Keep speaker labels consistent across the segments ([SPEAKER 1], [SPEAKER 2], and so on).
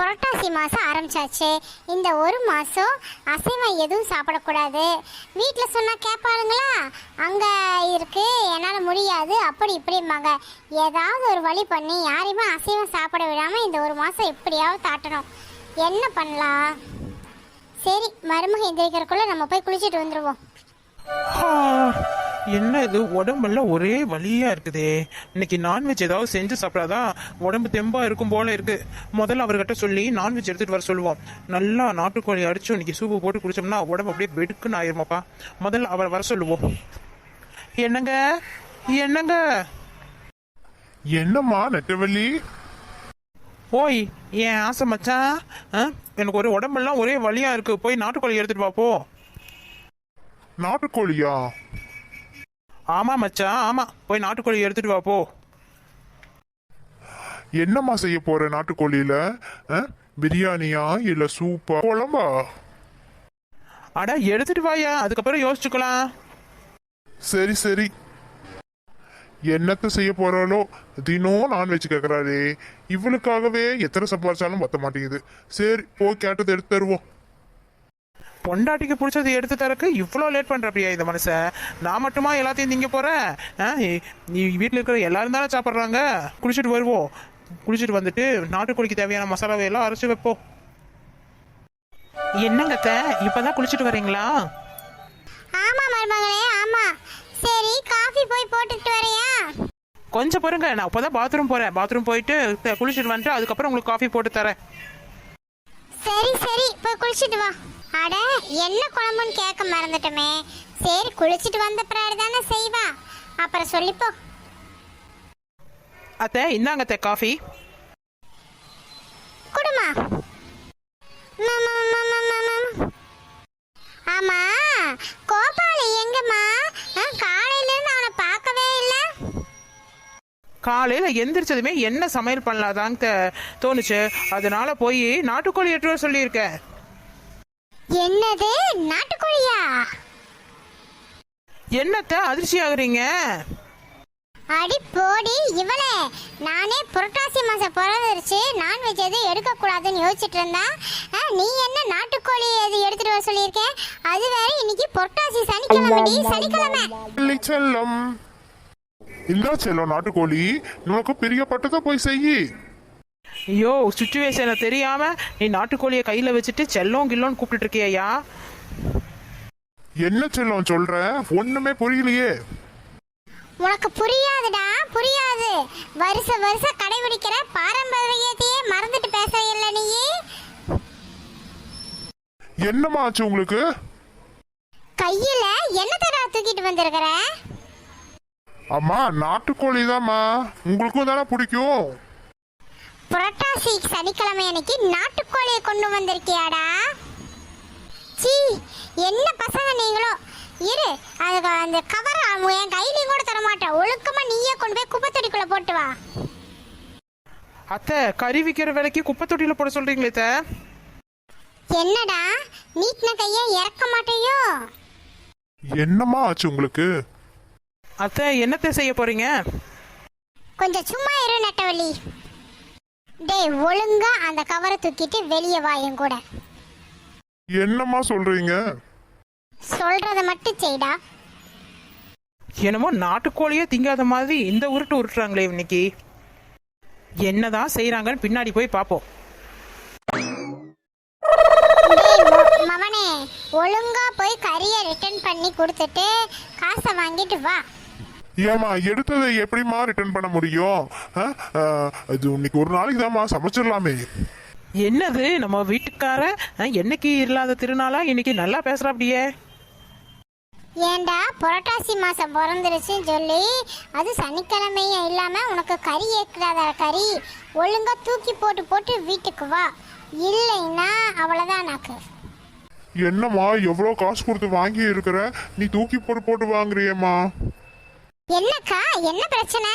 [SPEAKER 1] புரட்டாசி மாதம் ஆரம்பிச்சாச்சு. இந்த ஒரு மாதம் அசைவம் எதுவும் சாப்பிடக்கூடாது. வீட்டில் சொன்னால் கேட்பாருங்களா அங்கே இருக்கு என்னால் முடியாது அப்படி இப்படிம்பாங்க. ஏதாவது ஒரு வழி பண்ணி யாரையுமே அசைவம் சாப்பிட விடாமல் இந்த ஒரு மாதம் எப்படியாவது தாட்டணும் என்ன பண்ணலாம்? சரி மருமக எந்திரிக்கிறக்குள்ளே நம்ம போய் குளிச்சுட்டு வந்துடுவோம்
[SPEAKER 2] என்ன இது? உடம்பெல்லாம் ஒரே வலியா இருக்குதே. இன்னைக்கு நான்வெஜ் ஏதாவது செஞ்சு சாப்பிடாதான் உடம்பு தெம்பா இருக்கும் போல இருக்கு. முதல்ல அவர்கிட்ட சொல்லி நான்வெஜ் எடுத்துட்டு வர சொல்லுவோம். நல்லா நாட்டுக்கோழி அடிச்சு இன்னைக்கு சூப்பு போட்டு குடிச்சோம்னா உடம்பு அப்படியே வெடுக்குன்னு ஆயிருமாப்பா. முதல்ல அவர் வர சொல்லுவோம். என்னங்க? என்னங்க?
[SPEAKER 3] என்னம்மா நெட்டவள்ளி?
[SPEAKER 2] ஓய் என் ஆசை மச்சான்? எனக்கு ஒரு உடம்பெல்லாம் ஒரே வலியா இருக்கு. போய் நாட்டுக்கோழி எடுத்துட்டு வா போ.
[SPEAKER 3] நாட்டுக்கோழியா?
[SPEAKER 2] ஆமா மச்சான். ஆமா. போய் நாட்டுக்கோழி எடுத்துட்டு வா போ.
[SPEAKER 3] என்னம்மா செய்ய போற நாட்டுக்கோழியில? பிரியாணியா இல்ல சூப்பா? குழம்பா
[SPEAKER 2] அட எடுத்துட்டு வாயா. அதுக்கப்புறம் யோசிச்சுக்கலாம்.
[SPEAKER 3] சரி சரி. என்னத்த செய்ய போறாளோ? தினம் நான்வெஜ் கேக்குறாளே. இவளுக்காகவே எத்தனை சம்பாரிச்சாலும் பத்த மாட்டேங்குது. சரி போய் கேட்டதை எடுத்து தருவோம்.
[SPEAKER 2] பொண்டாட்டிக்கு பிடிச்சது எடுத்து தரக்கு இவ்வளோ லேட் பண்றப்பியா இந்த மனுஷன்? நான் மட்டுமா எல்லாத்தையும் திங்க போறேன்? ஆ, நீ வீட்டில் இருக்கிற எல்லாரும் தானே சாப்பிட்றாங்க? குளிச்சுட்டு வருவோம். குளிச்சுட்டு வந்துட்டு நாட்டுக்கோழிக்கு தேவையான மசாலாவை எல்லாம் அரைச்சு வைப்போம். என்னங்க அத்தை, இப்பதான் குளிச்சுட்டு வரீங்களா?
[SPEAKER 1] ஆமாம் மருமகளே ஆமாம் சரி காஃபி போய் போட்டுட்டு வரையா?
[SPEAKER 2] கொஞ்சம் பாருங்க நான் இப்போதான் பாத்ரூம் போறேன். பாத்ரூம் போயிட்டு குளிச்சுட்டு வந்துட்டு அதுக்கப்புறம் உங்களுக்கு காஃபி போட்டு தரேன்.
[SPEAKER 1] சரி சரி போய் குளிச்சுட்டு வா. அட என்ன குழம்புன்னு கேட்க மறந்துட்டோமே. சரி குளிச்சுட்டு வந்த பிறகு தானே செய்வா. அப்புறம் சொல்லிப்போ.
[SPEAKER 2] அத்தை இந்தாங்க அத்தை காஃபி
[SPEAKER 1] குடுமா. ஆமா கோபாலு எங்கம்மா? காலையில இருந்து அவனை பார்க்கவே இல்லை.
[SPEAKER 2] காலையில் எந்திரிச்சதுமே என்ன சமையல் பண்ணலாதாங்க தோணுச்சு. அதனால போய் நாட்டுக்கோழி எட்டு சொல்லியிருக்கேன்
[SPEAKER 1] என்னது நாட்டுக்கோழியா?
[SPEAKER 2] என்னத்த அதிர்ச்சி ஆகுறீங்க?
[SPEAKER 1] அடி போடி இவளே. நானே புரட்டாசி மாசம் பிறந்துருச்சு. நான்வெஜ் எதுவும் எடுக்கக்கூடாதுன்னு யோசிச்சுட்டு இருந்தா ஆ, நீ என்ன நாட்டுக்கோழி எது எடுத்துட்டு வர சொல்லியிருக்கேன் அது வேற இன்னைக்கு புரட்டாசி சனிக்கிழமை. சனிக்கிழமை
[SPEAKER 3] செல்லம். இல்ல செல்லம் நாட்டுக்கோழி. உனக்கு பிரியப்பட்டதை போய் செய்யி.
[SPEAKER 2] ஐயோ சுச்சுவேஷனை தெரியாம நீ நாட்டுக்கோழியை கையில வச்சுட்டு செல்லம் கில்லோன்னு கூப்பிட்டு இருக்கியா
[SPEAKER 3] என்ன செல்லம் சொல்ற? ஒண்ணுமே புரியலையே.
[SPEAKER 1] உனக்கு புரியாதுடா புரியாது. வருஷ வருஷம் கடைபிடிக்கிற பாரம்பரியத்தையே மறந்துட்டு பேச இல்ல நீ?
[SPEAKER 3] என்னம்மா ஆச்சு உங்களுக்கு?
[SPEAKER 1] கையில என்னத்தடா தூக்கிட்டு வந்திருக்கிற?
[SPEAKER 3] அம்மா நாட்டுக்கோழி தாம்மா உங்களுக்கும் தானே பிடிக்கும்.
[SPEAKER 1] புரட்டாசி சனிக்கிழமை அன்னைக்கு நாட்டுக்கோழியை கொண்டு வந்திருக்கியாடா? சீ என்ன பசங்க நீங்களோ? இரு அதுக்கு அந்த கவர் என் கையிலையும் கூட தர மாட்டேன். ஒழுக்கமா நீயே கொண்டு போய் குப்பை தொட்டிக்குள்ள போட்டு வா.
[SPEAKER 2] அத்தை கறி விற்கிற வேலைக்கு குப்பை தொட்டியில போட சொல்றீங்களே அத்தை?
[SPEAKER 1] என்னடா? நீட்டின கையை இறக்க மாட்டேயோ?
[SPEAKER 3] என்னம்மா ஆச்சு உங்களுக்கு?
[SPEAKER 2] அத்தை என்னத்தை செய்ய போறீங்க?
[SPEAKER 1] கொஞ்சம் சும்மா இரு நட்டவள்ளி. டேய் ஒழுங்கா அந்த கவரை தூக்கிட்டு வெளியே வா என் கூட.
[SPEAKER 3] என்னம்மா சொல்றீங்க?
[SPEAKER 1] சொல்றத மட்டும் செய்டா.
[SPEAKER 2] என்னமோ நாட்டுக்கோழியே திங்காத மாதிரி இந்த உருட்டு உருட்டுறாங்களே இன்னைக்கு. என்னதான் செய்றாங்கன்னு பின்னாடி போய் பார்ப்போம்.
[SPEAKER 1] டேய் மொ- மவனே ஒழுங்கா போய் கறியை ரிட்டர்ன் பண்ணி கொடுத்துட்டு காசை வாங்கிட்டு வா.
[SPEAKER 3] ஏமா எடுத்ததை எப்படிம்மா ரிட்டர்ன் பண்ண முடியும்? அது இன்னைக்கு ஒரு நாளைக்கு தாம்மா சமைச்சிடலாமே.
[SPEAKER 2] என்னது நம்ம வீட்டுக்கார என்னைக்கு இல்லாத திருநாளா இன்னைக்கு நல்லா பேசுறா அப்படியே
[SPEAKER 1] ஏண்டா புரட்டாசி மாசம் பிறந்துருச்சுன்னு சொல்லி அது சனிக்கிழமையும் இல்லாம உனக்கு கறி ஏற்காத கறி ஒழுங்கா தூக்கி போட்டு போட்டு வீட்டுக்கு வா. இல்லைன்னா அவ்வளவுதான் நாக்கு.
[SPEAKER 3] என்னம்மா எவ்வளோ காசு கொடுத்து வாங்கி இருக்கிற? நீ தூக்கி போட்டு போட்டு வாங்குறியேம்மா.
[SPEAKER 1] என்னக்கா? என்ன பிரச்சனை?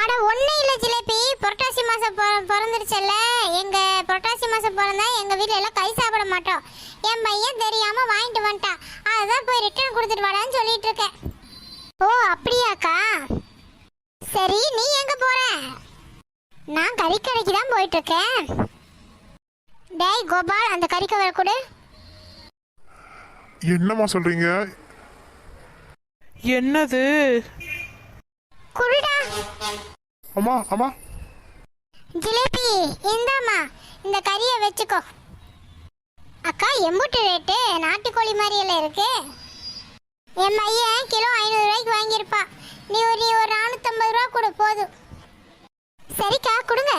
[SPEAKER 1] அட ஒன்றும் இல்லை ஜிலேபி. புரட்டாசி மாதம் பிறந்துருச்சல்ல. எங்கள் புரட்டாசி மாதம் பிறந்தா எங்கள் வீட்டில் எல்லாம் கை சாப்பிட மாட்டோம். என் பையன் தெரியாமல் வாங்கிட்டு வந்துட்டான். அதுதான் போய் ரிட்டர்ன் கொடுத்துட்டு வாடான்னு சொல்லிட்டு இருக்கேன். ஓ அப்படியாக்கா? சரி நீ எங்கே போற? நான் கறிக்கடைக்கு தான் போயிட்டு இருக்கேன். டேய் கோபால் அந்த கறிக்கவரை கொடு.
[SPEAKER 3] என்னம்மா சொல்றீங்க?
[SPEAKER 2] என்னது?
[SPEAKER 1] குடுடா
[SPEAKER 3] அம்மா அம்மா.
[SPEAKER 1] ஜிலேபி இந்தாம்மா. இந்த கறியை வச்சுக்கோ. அக்கா எம்புட்டு ரேட்டு. நாட்டுக்கோழி மாதிரியெல்லாம் இருக்கு. என் பையன் கிலோ ஐநூறு ரூபாய்க்கு வாங்கியிருப்பான் நீ ஒரு நீ ஒரு நானூற்றம்பது ரூபா கொடு போதும். சரிக்கா கொடுங்க.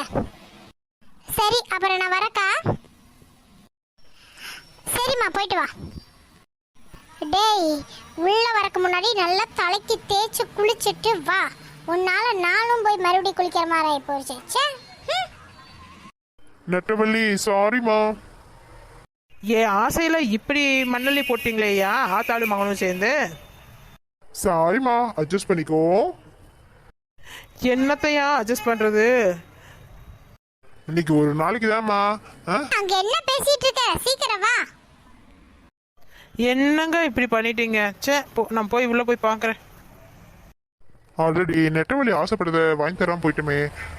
[SPEAKER 1] சரி அப்புறம் நான் வரக்கா சரிம்மா போயிட்டு வா. டேய் உள்ள வரக்கு முன்னாடி நல்லா தலைக்கு தேய்ச்சி குளிச்சுட்டு வா. உன்னால நானும் போய் மறுபடியும் குளிக்கிற மாதிரி ஆகி போச்சு.
[SPEAKER 3] நெட்டவள்ளி சாரிம்மா
[SPEAKER 2] என் ஆசையில இப்படி மண்ணள்ளி போட்டீங்களேயா ஆத்தாளு மகனும் சேர்ந்து.
[SPEAKER 3] சாரிம்மா அட்ஜஸ்ட் பண்ணிக்கோ.
[SPEAKER 2] என்னத்தையா அட்ஜஸ்ட் பண்றது?
[SPEAKER 3] இன்னைக்கு ஒரு நாளைக்கு தான்மா
[SPEAKER 1] அங்க என்ன பேசிட்டு இருக்க? சீக்கிரம் வா.
[SPEAKER 2] என்னங்க இப்படி பண்ணிட்டீங்க? ச்சே போ நான் போய் உள்ள போய் பார்க்கறேன்
[SPEAKER 3] ஆல்ரெடி நெட்டவள்ளி ஆசைப்பட்டதை வாங்கி தராம போயிட்டுமே.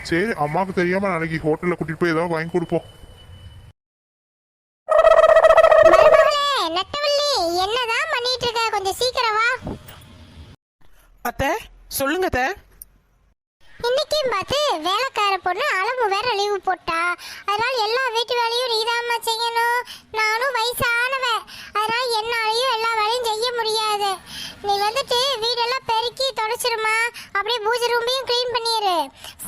[SPEAKER 3] சரி அம்மாவுக்கு தெரியாம நாளைக்கு ஹோட்டல்ல கூட்டிட்டு போய் ஏதாவது வாங்கி கொடுப்போம்.
[SPEAKER 1] என்னதான் பண்ணிட்டு இருக்க கொஞ்சம் சீக்கிரம் வா
[SPEAKER 2] அத்தை சொல்லுங்க அத்தை.
[SPEAKER 1] இன்னைக்கும் பார்த்து வேலைக்கார பொண்ணு அளவு வேற லீவு போட்டா. அதனால எல்லா வீட்டு வேலையும் நீதாம்மா செய்யணும். நானும் வயசானவ. பெருக்கி தொடச்சிருமா அப்படியே பூஜை ரூமையும் க்ளீன் பண்ணிடு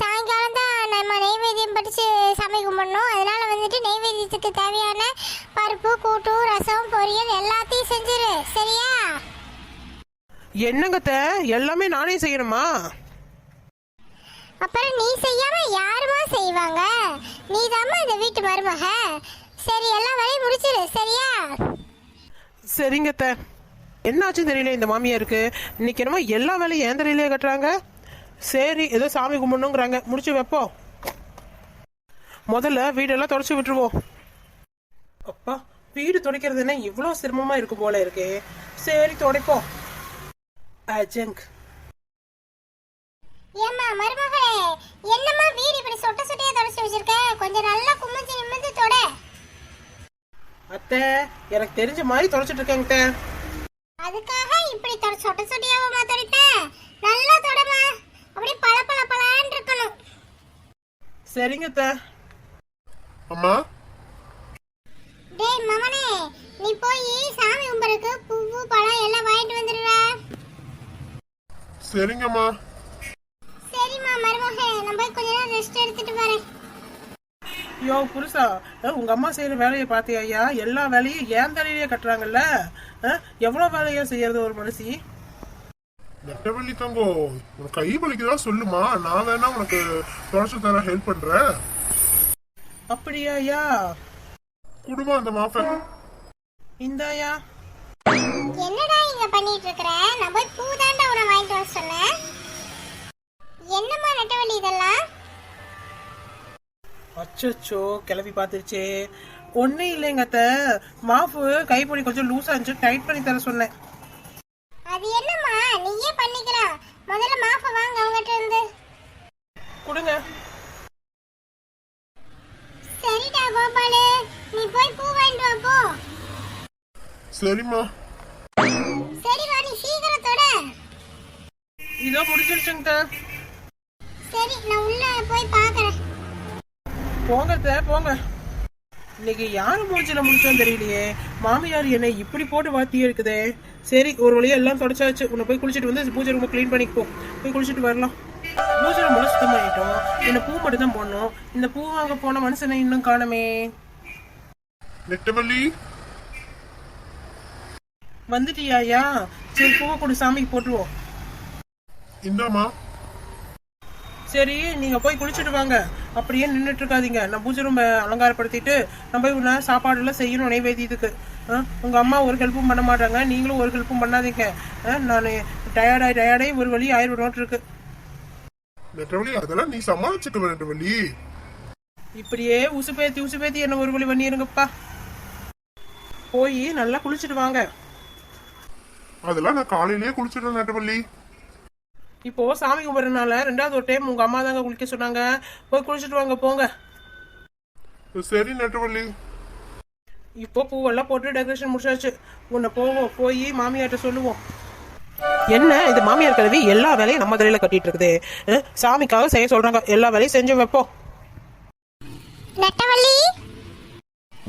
[SPEAKER 1] சாயங்காலம் தான் நம்ம நெய்வேத்தியம் படிச்சு சாமி கும்பிடணும். அதனால வந்துட்டு நெய்வேத்தியத்துக்கு தேவையான பருப்பு கூட்டு ரசம் பொரியல் எல்லாத்தையும் செஞ்சிரு. சரியா?
[SPEAKER 2] என்னங்க அத்தை? எல்லாமே நானே செய்யணுமா?
[SPEAKER 1] அப்புறம் நீ செய்யாம யாருமா செய்வாங்க? நீ இந்த வீட்டு மருமக. சரி எல்லா வேலையும் முடிச்சிரு. சரியா?
[SPEAKER 2] சரிங்க அத்தை என்னாச்சுன்னு தெரியல இந்த மாமியாருக்கு? இன்னைக்கு என்னமோ எல்லா வேலையும் ஏன் தலையிலே கட்டுறாங்க? சரி ஏதோ சாமி கும்பிடணுங்கிறாங்க. முடிச்சு வைப்போம். முதல்ல வீடெல்லாம் தொடச்சி விட்டுருவோம். அப்பா வீடு துடைக்கிறது என்ன இவ்வளோ சிரமமா இருக்கு போல இருக்கே. சரி துடைப்போம். அஜங்க்.
[SPEAKER 1] ஏம்மா மருமகளே என்னம்மா வீடு இப்படி சொட்ட சொட்டையா தொடச்சு வச்சிருக்க? கொஞ்சம் நல்லா குமிஞ்சு நிமிந்து தொட.
[SPEAKER 2] அத்தை எனக்கு தெரிஞ்ச மாதிரி தொடச்சிட்டு இருக்கேங்க.
[SPEAKER 1] அதுக்காக இப்படி தொட சொட்ட சொட்டையாவமா தொடைப்ப நல்லா தொடமா. அப்படியே பள பள பளன்னு இருக்கணும்.
[SPEAKER 2] சரிங்க அத்தை.
[SPEAKER 3] அம்மா?
[SPEAKER 1] டேய் மவனே நீ போய் சாமி கும்பிடுறதுக்கு பூவு பழம் எல்லாம் வாங்கிட்டு வந்துடுடா
[SPEAKER 3] சரிங்கம்மா
[SPEAKER 1] சரிம்மா மருமகே நான் போய் கொஞ்ச நேரம் ரெஸ்ட் எடுத்துட்டு வரேன்
[SPEAKER 2] யோ புருஷா. உங்க அம்மா செய்யற வேலையை பாத்தியா ஐயா எல்லா வேலையும் ஏன் தலையிலேயே கட்டுறாங்கல்ல? எவ்வளவு வேலையா செய்யறது ஒரு மனுஷி?
[SPEAKER 3] நெட்டவள்ளி தங்கோ உனக்கு கை வலிக்குதா சொல்லுமா? நான் வேணா உனக்கு தொடச்சு தர ஹெல்ப் பண்றேன்.
[SPEAKER 2] அப்படியா ஐயா
[SPEAKER 3] குடுமா அந்த மாஃபை
[SPEAKER 2] இந்தாயா
[SPEAKER 1] என்னடா இங்க பண்ணிட்டு இருக்கற? நான் போய் பூ தாண்டா உன வாங்கிட்டு வர சொன்னேன். என்னம்மா நெட்டவள்ளி இதெல்லாம்?
[SPEAKER 2] அச்சச்சோ கிளம்பி பார்த்துருச்சே. ஒன்றும் இல்லைங்க அத்தை. மாஃபு கைப்பொடி கொஞ்சம் லூஸா இருந்துச்சு. டைட் பண்ணி தர சொன்னேன்.
[SPEAKER 1] அது என்னம்மா? நீயே பண்ணிக்கலாம். முதல்ல மாஃப வாங்க அவங்ககிட்ட இருந்து.
[SPEAKER 2] கொடுங்க.
[SPEAKER 1] சரிடா கோபாலு. நீ போய் பூ வாங்கிட்டு வா போ.
[SPEAKER 3] சரிம்மா.
[SPEAKER 1] சரி வா நீ சீக்கிரம் தொட.
[SPEAKER 2] இதோ முடிச்சிருச்சுங்க.
[SPEAKER 1] சரி நான்
[SPEAKER 2] போங்க போங்க. இன்னைக்கு யாரு மூஞ்சில முடிச்சோன்னு தெரியலையே. மாமியார் என்னை இப்படி போட்டு வாத்தி இருக்குதே. சரி ஒரு வழியா எல்லாம் தொடச்சாச்சு. உன்னை போய் குளிச்சுட்டு வந்து பூஜை ரூமை க்ளீன் பண்ணிப்போ போய் குளிச்சுட்டு வரலாம். பூஜை ரூம் சுத்தம் பண்ணிட்டோம். இந்த பூ மட்டும் தான் போடணும். இந்த பூ வாங்க போன மனுஷனை இன்னும் காணமே.
[SPEAKER 3] நெட்டவள்ளி.
[SPEAKER 2] வந்துட்டியாயா சரி பூவை கொடு சாமிக்கு போட்டுருவோம்.
[SPEAKER 3] இந்தாம்மா.
[SPEAKER 2] சரி நீங்க போய் குளிச்சுட்டு வாங்க. அப்படியே நின்றுட்டு இருக்காதீங்க. நான் பூஜை ரூம் அலங்காரப்படுத்திட்டு நம்ம போய் உள்ள சாப்பாடு எல்லாம் செய்யணும் நைவேத்தியத்துக்கு. உங்க அம்மா ஒரு ஹெல்ப்பும் பண்ண மாட்டாங்க. நீங்களும் ஒரு ஹெல்ப்பும் பண்ணாதீங்க. நான் டயர்டாய் டயர்டாய் ஒரு வழி ஆயிரம் இருக்கு.
[SPEAKER 3] நெட்டவள்ளி அதெல்லாம் நீ சமாளிச்சுக்க நெட்டவள்ளி
[SPEAKER 2] இப்படியே உசுப்பேத்தி உசுப்பேத்தி என்ன ஒரு வழி பண்ணிருங்கப்பா. போய் நல்லா குளிச்சுட்டு வாங்க.
[SPEAKER 3] அதெல்லாம் நான் காலையிலேயே குளிச்சிட்டேன் நெட்டவள்ளி
[SPEAKER 2] இப்போ சாமி கும்பிட்றதுனால ரெண்டாவது ஒரு டைம் உங்க அம்மா தாங்க குளிக்க சொன்னாங்க. போய் குளிச்சுட்டு வாங்க போங்க.
[SPEAKER 3] சரி நெட்டவள்ளி.
[SPEAKER 2] இப்போ பூவெல்லாம் போட்டு டெக்கரேஷன் முடிச்சாச்சு. உன்னை போவோம் போய் மாமியார்ட்ட சொல்லுவோம். என்ன? இது மாமியார் கழுவி எல்லா வேலையும் நம்ம தலையில கட்டிட்டு இருக்குது. சாமிக்காக செய்ய சொல்றாங்க. எல்லா வேலையும் செஞ்சு வைப்போம்.
[SPEAKER 1] நெட்டவள்ளி?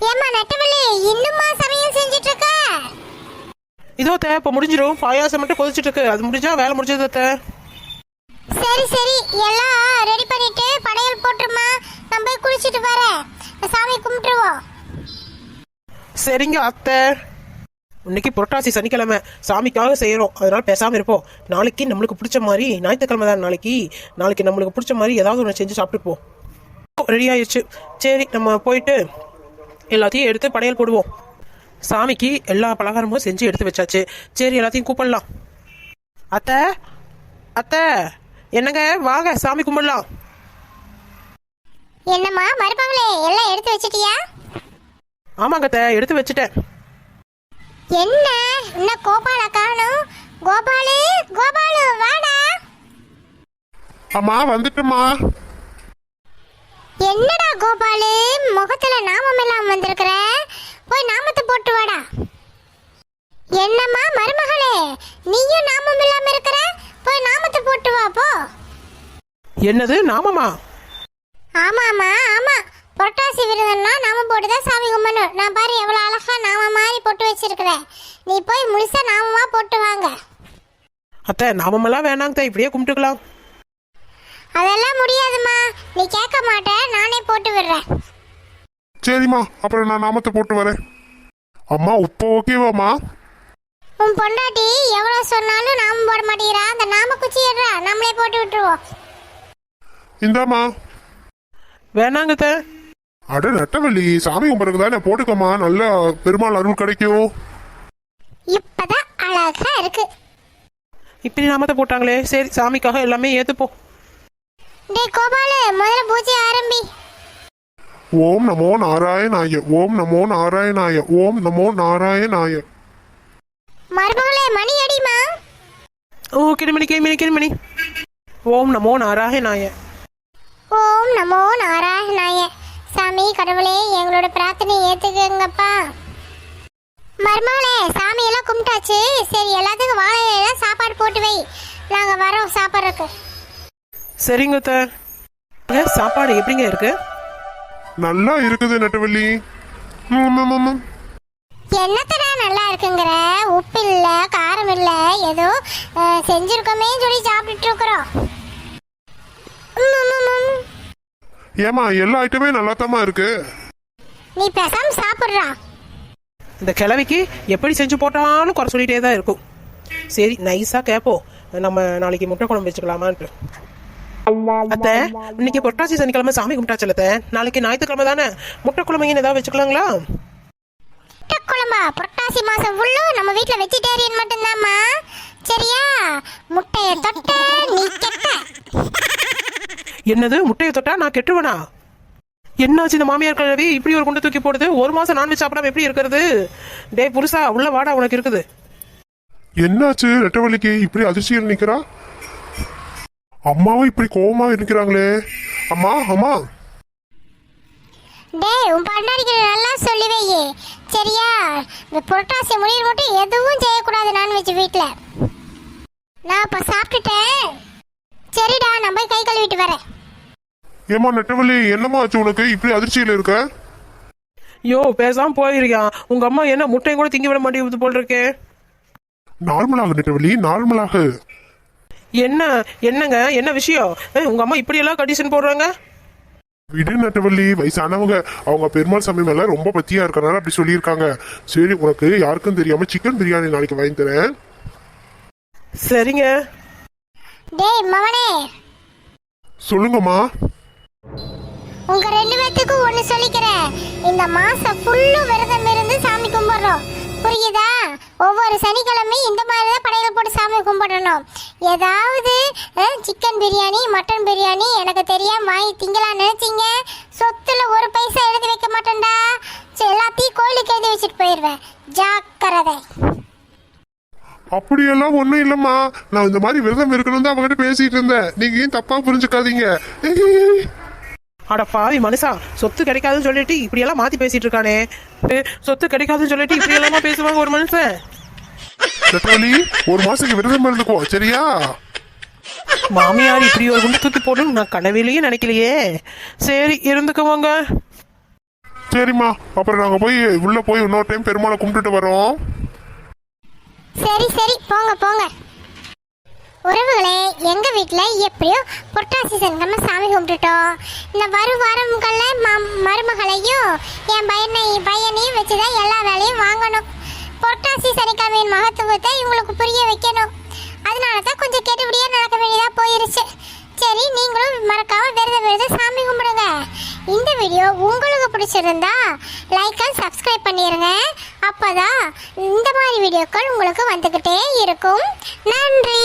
[SPEAKER 1] ஏம்மா நெட்டவள்ளி இன்னுமா சமையல் செஞ்சுட்டு இருக்க
[SPEAKER 2] இதோ தே இப்போ முடிஞ்சிடும் பாயாசம் மட்டும் கொதிச்சிட்டு இருக்கு. அது முடிஞ்சா வேலை முடிஞ்சது தே.
[SPEAKER 1] சரி சரி. எல்லாம் ரெடி பண்ணிட்டு படையல் போட்டுருமா நான் போய் குளிச்சிட்டு வரேன். சாமி கும்பிட்டுருவோம்.
[SPEAKER 2] சரிங்க அத்தை. இன்னைக்கு புரட்டாசி சனிக்கிழமை. சாமிக்காக செய்யறோம். அதனால பேசாம இருப்போம். நாளைக்கு நம்மளுக்கு பிடிச்ச மாதிரி ஞாயிற்றுக்கிழமை தான் நாளைக்கு. நாளைக்கு நம்மளுக்கு பிடிச்ச மாதிரி ஏதாவது ஒன்று செஞ்சு சாப்பிட்டுப்போம். ரெடி ஆயிடுச்சு. சரி நம்ம போயிட்டு எல்லாத்தையும் எடுத்து படையல் போடுவோம். சாமிக்கு எல்லா பலகாரமும் செஞ்சு எடுத்து வச்சாச்சு. சரி எல்லாத்தையும் கூப்பிடலாம். அத்தை அத்தை. என்னங்க? வாங்க சாமி கும்பிடலாம்.
[SPEAKER 1] என்னம்மா மருமகளே எல்லாம் எடுத்து வச்சிட்டியா?
[SPEAKER 2] ஆமாங்க அத்தை எடுத்து வச்சுட்டேன்.
[SPEAKER 1] என்ன? இன்னும் கோபால காணும்? கோபாலு கோபாலு வாடா.
[SPEAKER 3] அம்மா வந்துட்டுமா
[SPEAKER 1] என்னடா கோபாலு? முகத்துல நாமம் எல்லாம் வந்திருக்கிற? போய் நாமத்தை போட்டு வாடா. என்னம்மா மருமகளே நீயும் நாமம் இல்லாம இருக்கிற? போய் நாமத்தை போட்டு வா போ.
[SPEAKER 2] என்னது நாமமா?
[SPEAKER 1] ஆமாமா ஆமா. புரட்டாசி விரதம்னா நாம போட்டுதான் சாமி கும்பிடணும். நான் பாரு எவ்வளவு அழகா நாம மாதிரி போட்டு வச்சிருக்கிறேன் நீ போய் முழுசா நாமமா போட்டு வாங்க.
[SPEAKER 2] அத்தை நாமமெல்லாம் வேணாங்க இப்படியே கும்பிட்டுக்கலாம்.
[SPEAKER 1] அதெல்லாம் முடியாதும்மா. நீ கேட்க மாட்ட நானே போட்டு விடுறேன்.
[SPEAKER 3] சரிம்மா அப்புறம் நான் நாமத்தை போட்டு வரேன். அம்மா இப்போ ஓகேவாம்மா
[SPEAKER 1] உன் பொண்டாட்டி எவ்வளவு சொன்னாலும் நாம போட மாட்டேங்கிறா. அந்த நாம குச்சி எடுறா நம்மளே போட்டு விட்டுருவோம்.
[SPEAKER 3] இந்தாம்மா.
[SPEAKER 2] வேணாங்க அத்தை.
[SPEAKER 3] அட நெட்டவள்ளி சாமி கும்பிட்றதுக்கு தானே போட்டுக்கம்மா. நல்ல பெருமாள் அருள் கிடைக்கும்.
[SPEAKER 1] இப்பதான் அழகா இருக்கு.
[SPEAKER 2] இப்படி நாமத்தை போட்டாங்களே. சரி சாமிக்காக எல்லாமே ஏத்துப்போம்
[SPEAKER 1] டேய் கோபாலு முதல்ல பூஜை ஆரம்பி.
[SPEAKER 3] ஓம் நமோ நாராயணாய ஓம் நமோ நாராயணாய ஓம் நமோ நாராயணாய.
[SPEAKER 1] மருமகளே மணி அடிமா?
[SPEAKER 2] ஓ கிருமணி கிருமணி கிருமணி. ஓம் நமோ நாராயணாய.
[SPEAKER 1] ஓம் நமோ நாராயணாய. சாமி கடவுளே எங்களோட பிரார்த்தனை ஏத்துக்கங்கப்பா. மருமகளே சாமி எல்லாம் கும்பிட்டாச்சு. சரி எல்லாத்துக்கும் வாழை இலையில சாப்பாடு போட்டு வை. நாங்க வரோம் சாப்பிட்றதுக்கு.
[SPEAKER 2] சரிங்க சாப்பாடு எப்படிங்க இருக்கு?
[SPEAKER 3] நல்லா இருக்குது நெட்டவள்ளி. ம், ம், ம்.
[SPEAKER 1] என்னத்தடா நல்லா இருக்குங்கிற? உப்பு இல்ல காரம் இல்ல ஏதோ செஞ்சிருக்கோமே சொல்லி சாப்பிட்டுட்டு இருக்கிறோம்.
[SPEAKER 3] ஏம்மா எல்லா ஐட்டமே நல்லாத்தாம்மா இருக்கு.
[SPEAKER 1] நீ பேசாம சாப்பிட்றா?
[SPEAKER 2] இந்த கிழவிக்கு எப்படி செஞ்சு போட்டாலும் குறை சொல்லிட்டே தான் இருக்கும். சரி நைஸாக கேட்போம் நம்ம நாளைக்கு முட்டை குழம்பு வச்சுக்கலாமான்ட்டு. அத்தை இன்னைக்கு புரட்டாசி சனிக்கிழமை சாமி கும்பிட்டாச்சு அத்தை. நாளைக்கு ஞாயிற்றுக்கிழமை தானே? முட்டை குழம்புங்கன்னு ஏதாவது வச்சுக்கலாங்களா?
[SPEAKER 1] குழம்பா புரட்டாசி மாசம் ஃபுல்லும் நம்ம வீட்ல வெஜிடேரியன் மட்டும்தாம்மா. சரியா? முட்டைய தொட்ட நீ கெட்ட.
[SPEAKER 2] என்னது? முட்டையை தொட்டா நான் கெட்டுவனா என்னாச்சு இந்த மாமியார் கிழவி? இப்படி ஒரு குண்டை தூக்கி போடுது. ஒரு மாசம் நான்வெஜ் சாப்பிடாம எப்படி இருக்கிறது? டேய் புருஷா உள்ள வாடா உனக்கு இருக்குது.
[SPEAKER 3] என்னாச்சு நெட்டவள்ளிக்கு இப்படி அதிர்ச்சியில் நிக்கிறா? அம்மாவும் இப்படி கோவமா இருக்கிறாங்களே. அம்மா அம்மா.
[SPEAKER 1] டேய் உன் பண்டாரிக்கு நல்லா சொல்லி சரியா? இந்த புரட்டாசி முடியில் மட்டும் எதுவும் செய்யக்கூடாது நான்வெஜ் வீட்ல. நான் இப்ப சாப்பிட்டுட்டேன். சரிடா நான் போய் கை கழுவிட்டு வரேன்.
[SPEAKER 3] ஏம்மா நெட்டவள்ளி என்னம்மா ஆச்சு உனக்கு? இப்படி அதிர்ச்சியில் இருக்க?
[SPEAKER 2] யோ பேசாம போயிருக்கியா? உங்க அம்மா என்ன முட்டையும் கூட திங்க விட மாட்டேங்குது போல் இருக்கே.
[SPEAKER 3] நார்மலாக நெட்டவள்ளி நார்மலாக.
[SPEAKER 2] என்ன என்னங்க என்ன விஷயம்? ஏய், உங்க அம்மா இப்படி எல்லாம் கண்டிஷன் போடுறாங்க?
[SPEAKER 3] விடு நெட்டவள்ளி வயசானவங்க அவங்க பெருமாள் சாமி மேல ரொம்ப பத்தியா இருக்கறனால அப்படி சொல்லியிருக்காங்க. சரி உனக்கு யாருக்கும் தெரியாம சிக்கன் பிரியாணி நாளைக்கு வாங்கி தரேன்.
[SPEAKER 2] சரிங்க.
[SPEAKER 1] டேய் மவனே.
[SPEAKER 3] சொல்லுங்கம்மா.
[SPEAKER 1] உங்க ரெண்டு பேத்துக்கும் ஒண்ணு சொல்லிக்கிறேன். இந்த மாசம் ஃபுல்லும் விரதம் இருந்து சாமி கும்பிடுறோம். புரியுதா? ஒவ்வொரு சனிக்கிழமையும் இந்த மாதிரி தான் படையல் போட்டு சாமி கும்பிடணும். ஏதாவது சிக்கன் பிரியாணி மட்டன் பிரியாணி எனக்கு தெரியாம வாங்கி திங்கலாம் நினைச்சீங்க? சொத்துல ஒரு பைசா எழுதி வைக்க மாட்டேன்டா. சரி, எல்லாத்தையும் கோயிலுக்கு எழுதி வச்சுட்டு போயிடுவேன் ஜாக்கிரதை.
[SPEAKER 3] அப்படி அப்படியெல்லாம் ஒன்றும் இல்லைம்மா. நான் இந்த மாதிரி விரதம் இருக்கணும் தான் அவங்ககிட்ட பேசிட்டு இருந்தேன். நீங்க ஏன் தப்பா புரிஞ்சுக்காதீங்க.
[SPEAKER 2] அட பாவி மனுஷா சொத்து கிடைக்காதுன்னு சொல்லிட்டு இப்படியெல்லாம் மாத்தி பேசிட்டு இருக்கானே. சொத்து கிடைக்காதுன்னு சொல்லிட்டு இப்படி எல்லாமா பேசுவாங்க ஒரு மனுஷன்?
[SPEAKER 3] நெட்டவழி ஒரு மாசத்துக்கு விரதம் இருந்துக்கோ சரியா?
[SPEAKER 2] மாமியார் இப்படி ஒரு குண்டு தூக்கி போடணும்னு நான் கனவிலேயே நினைக்கலையே. சரி இருந்துக்குவாங்க
[SPEAKER 3] சரிம்மா அப்புறம் நாங்க போய் உள்ள போய் இன்னொரு டைம் பெருமாளை கும்பிட்டுட்டு வரோம்.
[SPEAKER 1] சரி சரி போங்க போங்க. உறவுகளே எங்க வீட்டில் எப்படியோ புரட்டாசி சங்கம சாமி கும்பிட்டுட்டோம். இந்த வரும் வாரங்களில் ம- மருமகளையும் என் பையனை பையனையும் வச்சுதான் எல்லா வேலையும் வாங்கணும். புரட்டாசி சனிக்கிழமையின் மகத்துவத்தை இவங்களுக்கு புரிய வைக்கணும். அதனால தான் கொஞ்சம் கெட்டுபடியாக நடக்க வேண்டியதாக போயிருச்சு. சரி நீங்களும் மறக்காம விரத விரத சாமி கும்பிடுங்க. இந்த வீடியோ உங்களுக்கு பிடிச்சிருந்தா லைக் அண்ட் சப்ஸ்கிரைப் பண்ணிருங்க. அப்பதான் இந்த மாதிரி வீடியோக்கள் உங்களுக்கு வந்துக்கிட்டே இருக்கும். நன்றி.